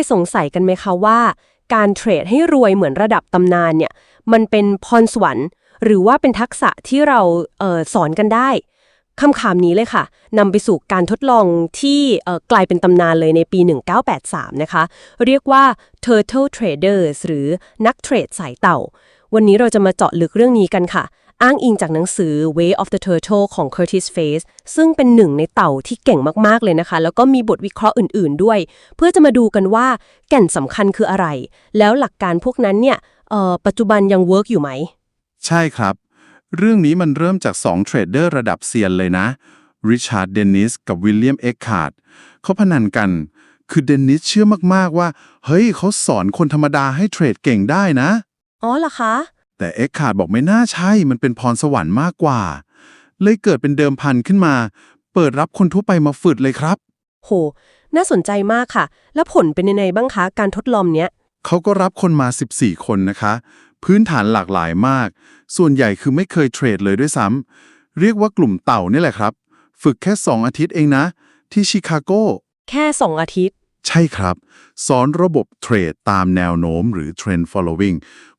ยสงสัยกันไหมคะว่า การเทรดให้รวยเหมือนระดับตำนานเนี่ยมันเป็นพรสวรรค์ หรือว่าเป็นทักษะที่เราเออสอนกันได้คำถามนี้เลยค่ะนำไปสู่การทดลองที่กลายเป็นตำนานเลยในปี 1983 นะคะ เรียกว่า Turtle Traders หรือนักเทรดสายเต่า วันนี้เราจะมาเจาะลึกเรื่องนี้กันค่ะ อ้างอิงจากหนังสือ Way of the Turtle ของ Curtis Face ซึ่งเป็นหนึ่งในเต่าที่เก่งมากๆเลยนะคะ แล้วก็มีบทวิเคราะห์อื่น ๆ ด้วย เพื่อจะมาดูกันว่าแก่นสำคัญคืออะไร แล้วหลักการพวกนั้นเนี่ยเอ่อปัจจุบันยังเวิร์กอยู่ไหม ใช่ครับ เรื่องนี้มันเริ่มจาก2เทรดเดอร์ระดับเซียนเลยนะริชาร์ดเดนนิสกับวิลเลียมเอ็กคาร์ดเขาพนันกัน คือเดนนิสเชื่อมากๆว่า เฮ้ยเขาสอนคนธรรมดาให้เทรดเก่งได้นะ อ๋อเหรอคะ แต่เอ็กคาร์ดบอกไม่น่าใช่ มันเป็นพรสวรรค์มากกว่า เลยเกิดเป็นเดิมพันขึ้นมา เปิดรับคนทั่วไปมาฝึกเลยครับ โห น่าสนใจมากค่ะ แล้วผลเป็นยังไงบ้างคะ การทดลองเนี้ย เขาก็รับคนมา 14 คนนะคะ พื้นฐานหลากหลายมาก ส่วนใหญ่คือไม่เคยเทรดเลยด้วยซ้ำเรียกว่ากลุ่มเต่านี่แหละครับ ฝึกแค่ 2 อาทิตย์เองนะ ที่ชิคาโกแค่สองอาทิตย์ ใช่ครับ สอนระบบเทรดตามแนวโน้มหรือ Trend Following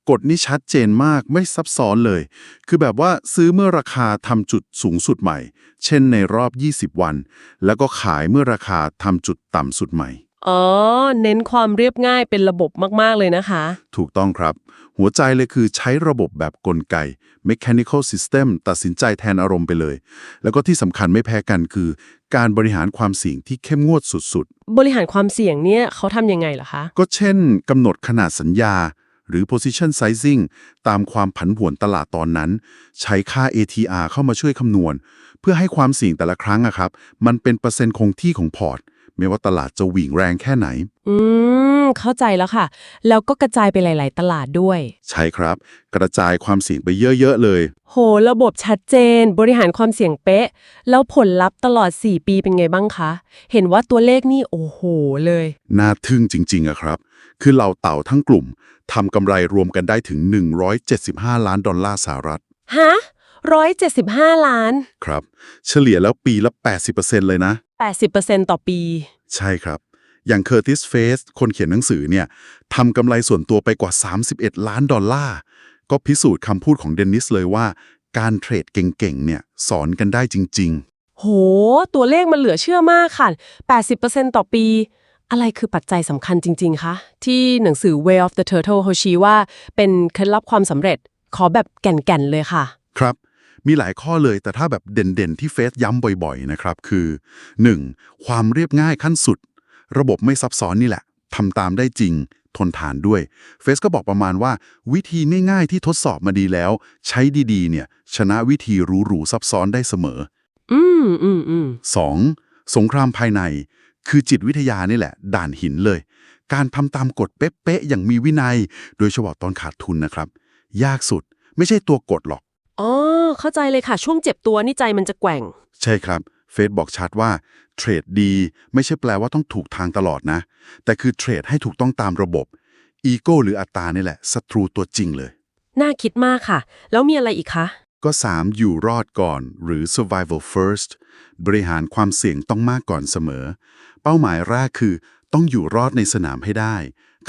กฎนี้ชัดเจนมากไม่ซับซ้อนเลย คือแบบว่าซื้อเมื่อราคาทำจุดสูงสุดใหม่ เช่นในรอบ 20 วัน แล้วก็ขายเมื่อราคาทำจุดต่ำสุดใหม่ อ๋อ เน้นความเรียบง่ายเป็นระบบมากๆเลยนะคะ ถูกต้องครับ หัวใจเลยคือใช้ระบบแบบกลไก mechanical system ตัดสินใจแทนอารมณ์ไปเลย แล้วก็ที่สำคัญไม่แพ้กันคือ การบริหารความเสี่ยงที่เข้มงวดสุดบริหารความเสี่ยงเนี่ยเขาทำยังไงล่ะคะๆก็เช่นกำหนดขนาดสัญญา หรือ position sizing ตามความผันผวนตลาดตอนนั้น ใช้ค่า ATR เข้ามาช่วยคำนวณ เพื่อให้ความเสี่ยงแต่ละครั้งอะครับ มันเป็นเปอร์เซ็นต์คงที่ของพอร์ต ไม่ว่าตลาดจะหวิ่งแรงแค่ไหน อืม เข้าใจแล้วค่ะ แล้วก็กระจายไปหลาย ๆ ตลาดด้วย ใช่ครับ กระจายความเสี่ยงไปเยอะ ๆ เลย โห ระบบชัดเจน บริหารความเสี่ยงเป๊ะ แล้วผลลัพธ์ตลอด 4 ปีเป็นไงบ้างคะ เห็นว่าตัวเลขนี่โอ้โหเลย น่าทึ่งจริงๆอะครับ คือเราเต่าทั้งกลุ่มทำกำไรรวมกันได้ถึง 175 ล้านดอลลาร์สหรัฐฮะ175 ล้าน ครับ เฉลี่ยแล้วปีละ 80%เลยนะ 80%ต่อปี ใช่ครับ อย่างเคอร์ติสเฟสคนเขียนหนังสือเนี่ยทำกำไรส่วนตัวไปกว่า 31 ล้านดอลลาร์ ก็พิสูจน์คำพูดของเดนนิสเลยว่า การเทรดเก่งๆเนี่ยสอนกันได้จริงโห ตัวเลขมันเหลือเชื่อมากค่ะ 80%ต่อปี อะไรคือปัจจัยสำคัญจริง ๆ คะ ที่หนังสือ Way of the Turtle เขาชี้ว่า เป็นเคล็ดลับความสำเร็จ ขอแบบแก่น ๆ เลยค่ะๆครับ มีหลายข้อเลยแต่ถ้าแบบเด่นๆ ที่เฟสย้ำบ่อย ๆ นะครับ คือ 1. ความเรียบง่ายขั้นสุด ระบบไม่ซับซ้อนนี่แหละทำตามได้จริง ทนทานด้วย เฟสก็บอกประมาณว่า วิธีง่ายๆ ที่ทดสอบมาดีแล้ว ใช้ดีๆ เนี่ย ชนะวิธีหรูๆซับซ้อนได้เสมอ อืมอืมอืม 2. สงครามภายใน คือจิตวิทยานี่แหละ ด่านหินเลย การทำตามกฎเป๊ะๆอย่างมีวินัย โดยเฉพาะตอนขาดทุนนะครับ ยากสุดไม่ใช่ตัวกฎหรอกอ๋อเข้าใจเลยค่ะ ช่วงเจ็บตัวนี่ใจมันจะแกว่ง ใช่ครับ เฟซบอกชัดว่าเทรดดี ไม่ใช่แปลว่าต้องถูกทางตลอดนะ แต่คือเทรดให้ถูกต้องตามระบบอีโก้หรืออัตตรานี่แหละศัตรูตัวจริงเลย น่าคิดมากค่ะ แล้วมีอะไรอีกคะ ก็ 3. อยู่รอดก่อนหรือ survival first บริหารความเสี่ยงต้องมากก่อนเสมอ เป้าหมายแรกคือต้องอยู่รอดในสนามให้ได้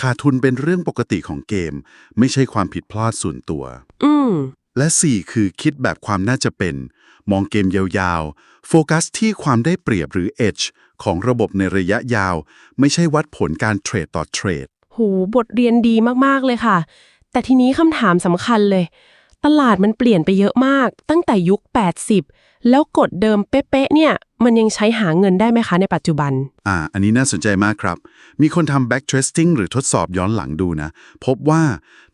ขาดทุนเป็นเรื่องปกติของเกม ไม่ใช่ความผิดพลาดส่วนตัว อืมและ 4 คือคิดแบบความน่าจะเป็น มองเกมยาวๆ โฟกัสที่ความได้เปรียบหรือ edge ของระบบในระยะยาว ไม่ใช่วัดผลการเทรดต่อเทรดโหบทเรียนดีมากๆเลยค่ะ แต่ทีนี้คำถามสำคัญเลย ตลาดมันเปลี่ยนไปเยอะมาก ตั้งแต่ยุค 80 แล้วกฎเดิมเป๊ะๆเนี่ย มันยังใช้หาเงินได้ไหมคะในปัจจุบัน อ่า อันนี้น่าสนใจมากครับ มีคนทำ back testing หรือทดสอบย้อนหลังดูนะ พบว่า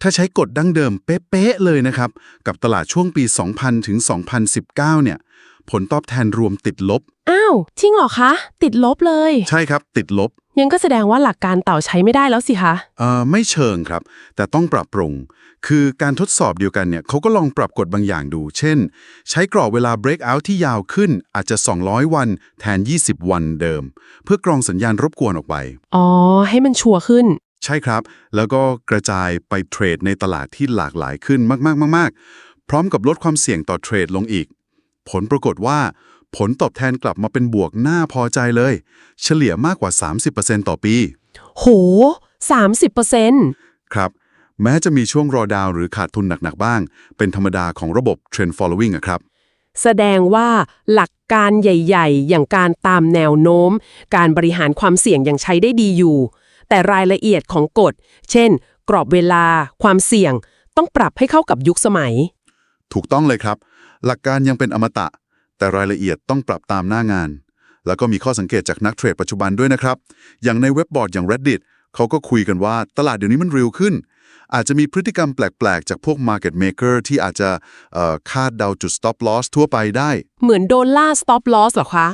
ถ้าใช้กฎดั้งเดิมเป๊ะๆเลยนะครับ กับตลาดช่วงปี 2000 ถึง 2019 เนี่ย ผลตอบแทนรวมติดลบ อ้าวจริงเหรอคะ ติดลบเลย ใช่ครับ ติดลบ ยังก็แสดงว่าหลักการเต่าใช้ไม่ได้แล้วสิคะเอ่อไม่เชิงครับ แต่ต้องปรับปรุง คือการทดสอบเดียวกันเนี่ยเขาก็ลองปรับกฎบางอย่างดู เช่น ใช้กรอบเวลา breakout ที่ยาวขึ้นอาจจะ 200 วันแทน 20 วันเดิม เพื่อกรองสัญญาณรบกวนออกไป อ๋อ ให้มันชัวร์ขึ้น ใช่ครับ แล้วก็กระจายไปเทรดในตลาดที่หลากหลายขึ้นมากๆๆๆพร้อมกับลดความเสี่ยงต่อเทรดลงอีก ผลปรากฏว่า ผลตอบแทนกลับมาเป็นบวกน่าพอใจเลย เฉลี่ยมากกว่า 30%ต่อปี โห 30%ครับ แม้จะมีช่วงรอดาวน์หรือขาดทุนหนัก ๆ บ้าง เป็นธรรมดาของระบบ Trend Following อะครับ แสดงว่าหลักการใหญ่ ๆ อย่างการตามแนวโน้ม การบริหารความเสี่ยงยังใช้ได้ดีอยู่ แต่รายละเอียดของกฎ เช่น กรอบเวลา ความเสี่ยง ต้องปรับให้เข้ากับยุคสมัย ถูกต้องเลยครับ หลักการยังเป็นอมตะ แต่รายละเอียดต้องปรับตามหน้างาน แล้วก็มีข้อสังเกตจากนักเทรดปัจจุบันด้วยนะครับ อย่างในเว็บบอร์ดอย่าง Reddit เขาก็คุยกันว่าตลาดเดี๋ยวนี้มันเร็วขึ้น อาจจะมีพฤติกรรมแปลก ๆ จากพวก Market Maker ที่อาจจะเอ่อคาดเดาจุด Stop Loss ทั่วไปได้ เหมือนโดนล่า stop loss เหรอคะ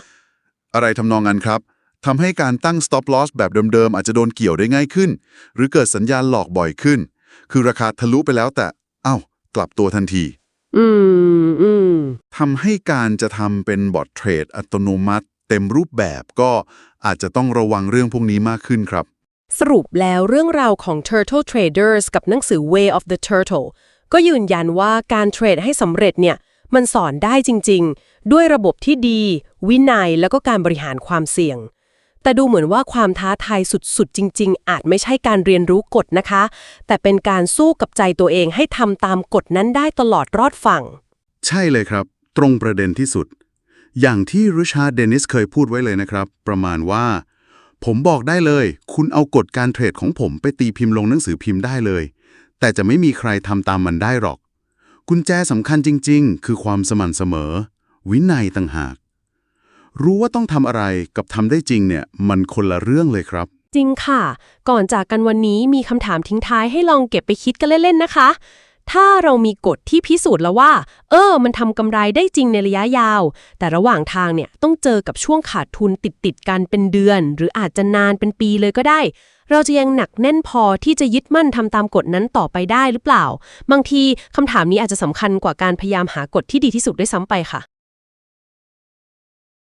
อะไรทำนองนั้นครับทำให้การตั้ง stop loss แบบเดิม ๆ อาจจะโดนเกี่ยวได้ง่ายขึ้น หรือเกิดสัญญาณหลอกบ่อยขึ้น คือราคาทะลุไปแล้วแต่ เอ้า กลับตัวทันที อืมอืมทำให้การจะทำเป็นบอทเทรดอัตโนมัติ เต็มรูปแบบก็อาจจะต้องระวังเรื่องพวกนี้มากขึ้นครับ สรุปแล้วเรื่องราวของ Turtle Traders กับหนังสือ Way of the Turtle ก็ยืนยันว่าการเทรดให้สำเร็จเนี่ยมันสอนได้จริง ๆ ด้วยระบบที่ดี วินัยแล้วก็การบริหารความเสี่ยง แต่ดูเหมือนว่าความท้าทายสุดๆ จริง ๆ อาจไม่ใช่การเรียนรู้กฎนะคะ แต่เป็นการสู้กับใจตัวเองให้ทำตามกฎนั้นได้ตลอดรอดฝั่ง ใช่เลยครับ ตรงประเด็นที่สุด อย่างที่ริชาร์ดเดนิสเคยพูดไว้เลยนะครับ ประมาณว่า ผมบอกได้เลย คุณเอากฎการเทรดของผมไปตีพิมพ์ลงหนังสือพิมพ์ได้เลย แต่จะไม่มีใครทำตามมันได้หรอก กุญแจสำคัญจริง ๆ คือความสม่ำเสมอ วินัยต่างหาก รู้ว่าต้องทำอะไรกับทำได้จริงเนี่ย มันคนละเรื่องเลยครับ จริงค่ะ ก่อนจากกันวันนี้มีคำถามทิ้งท้ายให้ลองเก็บไปคิดกันเล่น ๆ นะคะ ถ้าเรามีกฎที่พิสูจน์แล้วว่า เออ มันทำกำไรได้จริงในระยะยาว แต่ระหว่างทางเนี่ยต้องเจอกับช่วงขาดทุนติดติดๆกันเป็นเดือน หรืออาจจะนานเป็นปีเลยก็ได้ เราจะยังหนักแน่นพอที่จะยึดมั่นทำตามกฎนั้นต่อไปได้หรือเปล่า บางทีคำถามนี้อาจจะสำคัญกว่าการพยายามหากฎที่ดีที่สุดด้วยซ้ำไปค่ะ